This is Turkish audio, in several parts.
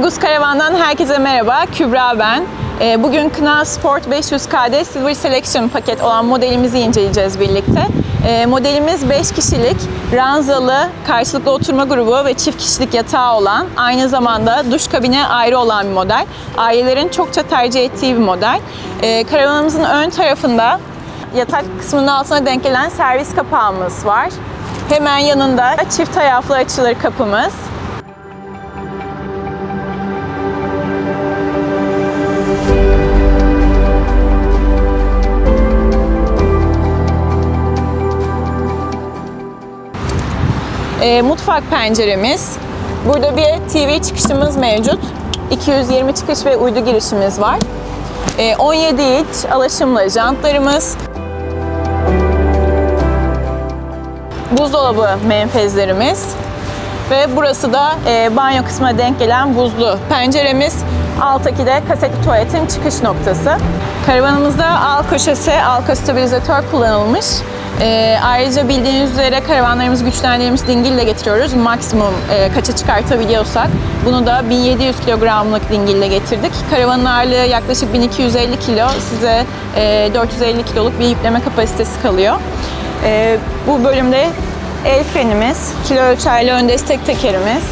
Agus Karavan'dan herkese merhaba. Kübra ben. Ee, Bugün Kına Sport 500KD Silver Selection paket olan modelimizi inceleyeceğiz birlikte. Ee, Modelimiz 5 kişilik, ranzalı, karşılıklı oturma grubu ve çift kişilik yatağı olan, aynı zamanda duş kabine ayrı olan bir model. Ailelerin çokça tercih ettiği bir model. Ee, Karavanımızın ön tarafında yatak kısmının altına denk gelen servis kapağımız var. Hemen yanında çift taraflı açılır kapımız. E, mutfak penceremiz. Burada bir TV çıkışımız mevcut. 220 çıkış ve uydu girişimiz var. E, 17 inç alaşımlı jantlarımız. Buzdolabı menfezlerimiz. Ve burası da e, banyo kısmına denk gelen buzlu penceremiz. Alttaki de kasetli tuvaletin çıkış noktası. Karavanımızda al köşesi, alka stabilizatör kullanılmış. E, ayrıca bildiğiniz üzere karavanlarımızı güçlendirilmiş dingille getiriyoruz. Maksimum e, kaça çıkartabiliyorsak. Bunu da 1700 kilogramlık dingille getirdik. Karavanın ağırlığı yaklaşık 1250 kilo. Size e, 450 kiloluk bir yükleme kapasitesi kalıyor. E, bu bölümde el frenimiz, kilo ölçerli ön destek tekerimiz,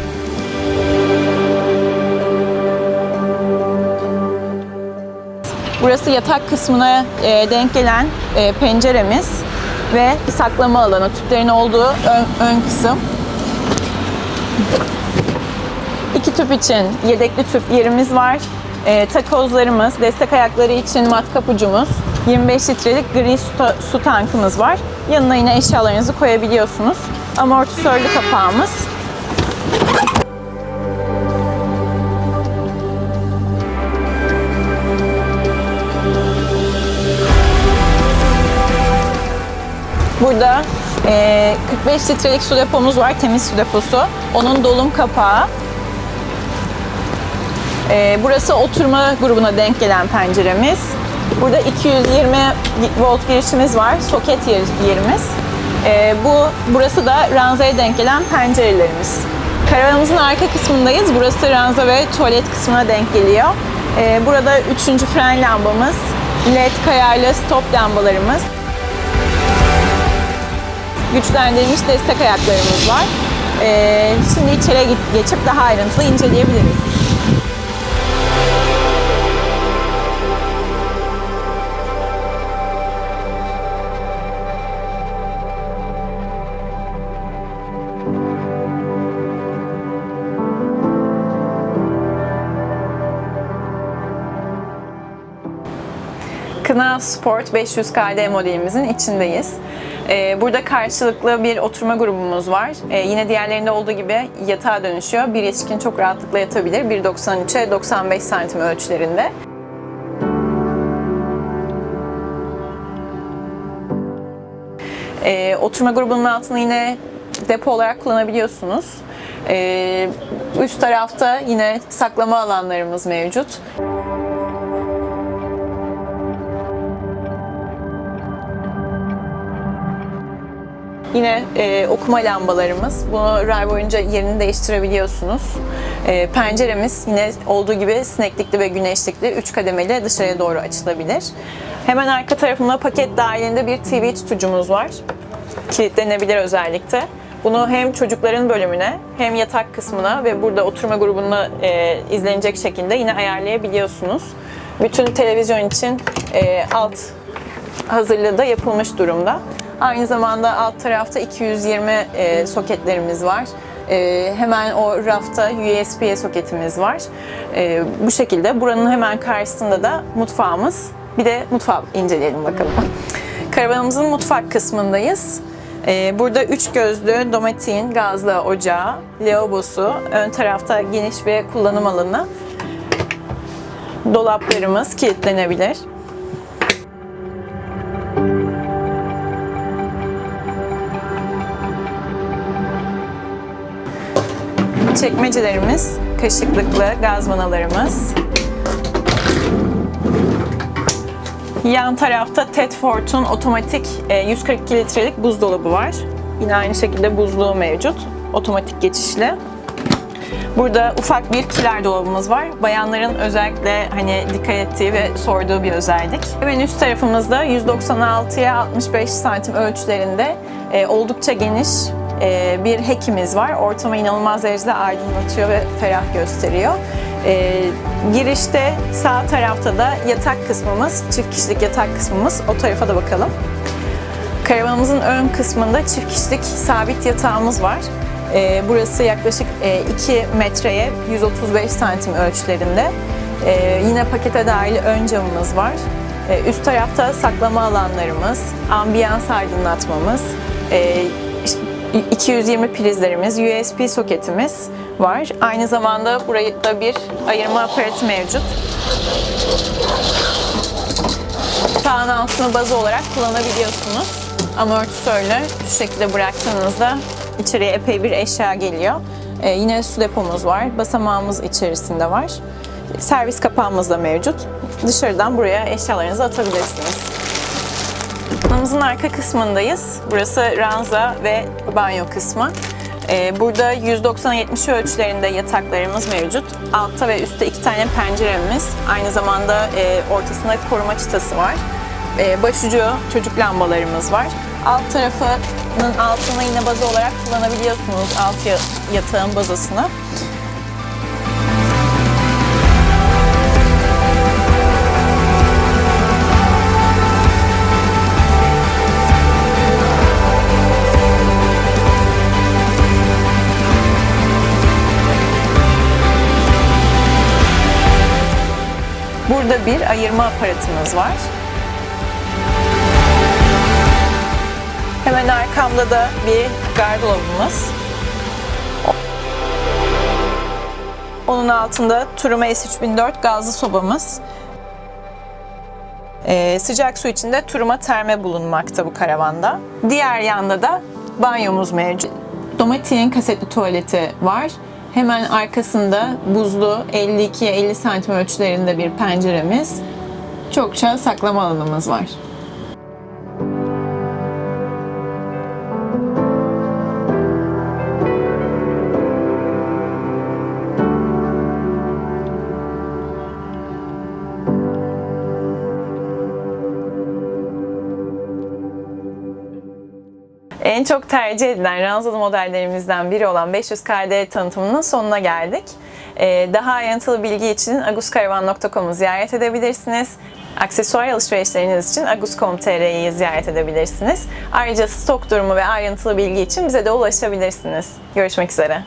Burası yatak kısmına e, denk gelen e, penceremiz ve saklama alanı, tüplerin olduğu ön, ön kısım. İki tüp için yedekli tüp yerimiz var. E, takozlarımız, destek ayakları için matkap ucumuz, 25 litrelik gri su, ta- su tankımız var. Yanına yine eşyalarınızı koyabiliyorsunuz. Amortisörlü kapağımız. Burada e, 45 litrelik su depomuz var, temiz su deposu. Onun dolum kapağı. E, burası oturma grubuna denk gelen penceremiz. Burada 220 volt girişimiz var, soket yer- yerimiz. E, bu Burası da ranzaya denk gelen pencerelerimiz. Karavanımızın arka kısmındayız. Burası ranza ve tuvalet kısmına denk geliyor. E, burada üçüncü fren lambamız, led kayarlı stop lambalarımız, güçlendirilmiş destek ayaklarımız var. Ee, şimdi içeriye git- geçip daha ayrıntılı inceleyebiliriz. Kına Sport 500 KD modelimizin içindeyiz. Ee, Burada karşılıklı bir oturma grubumuz var. Ee, Yine diğerlerinde olduğu gibi yatağa dönüşüyor. Bir yetişkin çok rahatlıkla yatabilir. 1.93'e 95 santim ölçülerinde. Ee, oturma grubunun altını yine depo olarak kullanabiliyorsunuz. Üst tarafta yine saklama alanlarımız mevcut. Yine e, okuma lambalarımız. Bunu ray boyunca yerini değiştirebiliyorsunuz. E, penceremiz yine olduğu gibi sineklikli ve güneşlikli 3 kademeli dışarıya doğru açılabilir. Hemen arka tarafında paket dahilinde bir TV tutucumuz var. Kilitlenebilir özellikle. Bunu hem çocukların bölümüne hem yatak kısmına ve burada oturma grubuna e, izlenecek şekilde yine ayarlayabiliyorsunuz. Bütün televizyon için e, alt hazırlığı da yapılmış durumda. Aynı zamanda alt tarafta 220 e, soketlerimiz var. E, hemen o rafta USB soketimiz var. E, bu şekilde buranın hemen karşısında da mutfağımız. Bir de mutfağı inceleyelim bakalım. Karavanımızın mutfak kısmındayız. E, burada üç gözlü domatin gazlı ocağı, lavabosu, ön tarafta geniş bir kullanım alanı. Dolaplarımız kilitlenebilir. Çekmecelerimiz, kaşıklıklı gaz vanalarımız. Yan tarafta Tedford'un otomatik e, 142 litrelik buzdolabı var. Yine aynı şekilde buzluğu mevcut. Otomatik geçişli. Burada ufak bir kiler dolabımız var. Bayanların özellikle hani dikkat ettiği ve sorduğu bir özellik. Hemen üst tarafımızda 196'ya 65 santim ölçülerinde e, oldukça geniş e, bir hekimiz var. Ortamı inanılmaz derecede aydınlatıyor ve ferah gösteriyor. E, girişte sağ tarafta da yatak kısmımız, çift kişilik yatak kısmımız. O tarafa da bakalım. Karavanımızın ön kısmında çift kişilik sabit yatağımız var. Ee, burası yaklaşık e, 2 metreye 135 santim ölçülerinde. Ee, yine pakete dahil ön camımız var. Ee, üst tarafta saklama alanlarımız, ambiyans aydınlatmamız, e, 220 prizlerimiz, USB soketimiz var. Aynı zamanda burada bir ayırma aparatı mevcut. Sağın altını baz olarak kullanabiliyorsunuz. Amortisörlü şu şekilde bıraktığınızda içeriye epey bir eşya geliyor. Ee, yine su depomuz var. Basamağımız içerisinde var. Servis kapağımız da mevcut. Dışarıdan buraya eşyalarınızı atabilirsiniz. Kanalımızın arka kısmındayız. Burası ranza ve banyo kısmı. Ee, Burada 190-70 ölçülerinde yataklarımız mevcut. Altta ve üstte iki tane penceremiz. Aynı zamanda e, ortasında koruma çıtası var. E, Başucu çocuk lambalarımız var. Alt tarafının altına yine bazı olarak kullanabiliyorsunuz alt ya- yatağın bazasını. Bir ayırma aparatımız var. Hemen arkamda da bir gardırobumuz. Onun altında Turuma S3004 gazlı sobamız. Ee, sıcak su içinde Turuma terme bulunmakta bu karavanda. Diğer yanda da banyomuz mevcut. Domatik'in kasetli tuvaleti var. Hemen arkasında buzlu 52'ye 50 santim ölçülerinde bir penceremiz. Çokça saklama alanımız var. En çok tercih edilen ranzalı modellerimizden biri olan 500 KD tanıtımının sonuna geldik. Ee, Daha ayrıntılı bilgi için aguskaravan.com'u ziyaret edebilirsiniz. Aksesuar alışverişleriniz için agus.com.tr'yi ziyaret edebilirsiniz. Ayrıca stok durumu ve ayrıntılı bilgi için bize de ulaşabilirsiniz. Görüşmek üzere.